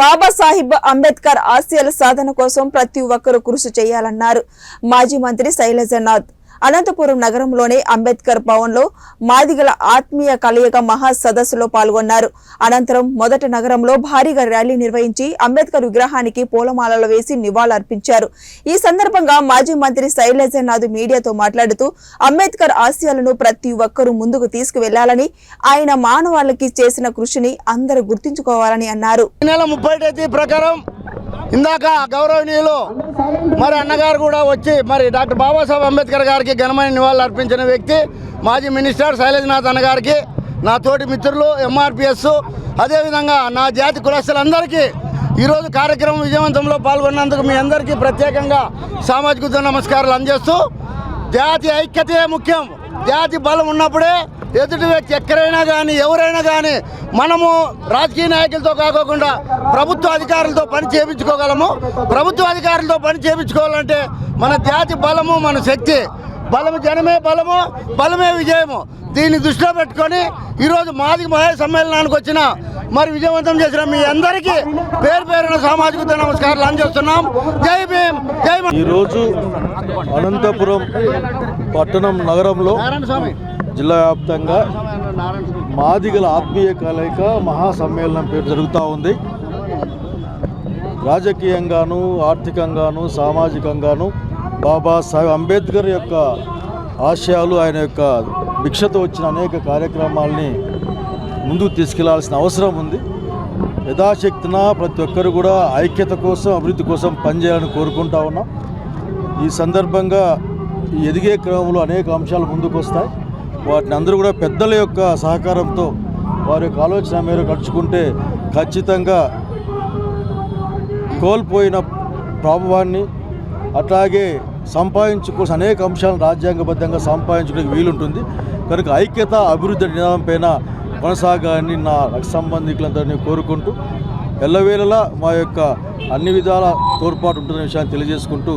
బాబాసాహిబ్ అంబేద్కర్ ఆశయాల సాధన కోసం ప్రతి ఒక్కరూ కృషి చేయాలన్నారు. మాజీ మంత్రి శైలజనాథ్ అనంతపురం నగరంలోని అంబేద్కర్ భవన్లో మాదిగల ఆత్మీయ కలయిక మహా సదస్సులో పాల్గొన్నారు. అనంతరం మొదట నగరంలో భారీగా ర్యాలీ నిర్వహించి అంబేద్కర్ విగ్రహానికి పూలమాలలు వేసి నివాళులర్పించారు. ఈ సందర్భంగా మాజీ మంత్రి శైలజనాథ్ మీడియాతో మాట్లాడుతూ అంబేద్కర్ ఆశయాలను ప్రతి ఒక్కరూ ముందుకు తీసుకువెళ్ళాలని ఆయన మానవాళికి చేసిన కృషిని అందరూ గుర్తుంచుకోవాలని అన్నారు. ప్రకారం ఇందాక గౌరవనీయులు మరి అన్నగారు కూడా వచ్చి మరి డాక్టర్ బాబాసాహెబ్ అంబేద్కర్ గారికి ఘనమైన నివాళులు అర్పించిన వ్యక్తి మాజీ మినిస్టర్ శైలజనాథ్ అన్నగారికి నా తోటి మిత్రులు ఎంఆర్పిఎస్ అదేవిధంగా నా జాతి కులస్తులందరికీ ఈరోజు కార్యక్రమం విజయవంతంలో పాల్గొన్నందుకు మీ అందరికీ ప్రత్యేకంగా సామాజిక నమస్కారాలు అందజేస్తూ జాతి ఐక్యతే ముఖ్యం జాతి బలం ఉన్నప్పుడే ఎదుటి వ్యక్తి ఎక్కడైనా కానీ ఎవరైనా కానీ మనము రాజకీయ నాయకులతో కాకోకుండా ప్రభుత్వ అధికారులతో పని చేయించుకోగలము. ప్రభుత్వ అధికారులతో పని చేయించుకోవాలంటే మన జాతి బలము మన శక్తి. బలము జనమే బలము బలమే విజయము. దీన్ని దృష్టిలో పెట్టుకొని ఈరోజు మాదిగ మహా సమ్మేళనానికి వచ్చిన మరి విజయవంతం చేసిన మీ అందరికీ పేరు పేరున సామాజిక నమస్కారాలు అందజేస్తున్నాం. జై భీమ్ జై ఈరోజు అనంతపురం పట్టణం నగరంలో నారాయణ స్వామి. జిల్లా వ్యాప్తంగా మాదిగల ఆత్మీయ కలయిక మహాసమ్మేళనం పేరు జరుగుతూ ఉంది. రాజకీయంగాను ఆర్థికంగాను సామాజికంగాను బాబాసాహెబ్ అంబేద్కర్ యొక్క ఆశయాలు ఆయన యొక్క భిక్షతో వచ్చిన అనేక కార్యక్రమాల్ని ముందుకు తీసుకెళ్ళాల్సిన అవసరం ఉంది. యథాశక్తిన ప్రతి ఒక్కరు కూడా ఐక్యత కోసం అభివృద్ధి కోసం పనిచేయాలని కోరుకుంటా ఉన్నాం. ఈ సందర్భంగా ఎదిగే క్రమంలో అనేక అంశాలు ముందుకు వస్తాయి వాటిని అందరూ కూడా పెద్దల యొక్క సహకారంతో వారి యొక్క ఆలోచన మీరు నడుచుకుంటే ఖచ్చితంగా కోల్పోయిన ప్రభావాన్ని అట్లాగే సంపాదించుకోవాల్సిన అనేక అంశాలను రాజ్యాంగబద్ధంగా సంపాదించుకోవడానికి వీలుంటుంది. కనుక ఐక్యత అభివృద్ధి నినాదం పైన కొనసాగాలని నా రక్త సంబంధికులందరినీ కోరుకుంటూ ఎల్లవేళలా మా యొక్క అన్ని విధాల తోడ్పాటు ఉంటున్న విషయాన్ని తెలియజేసుకుంటూ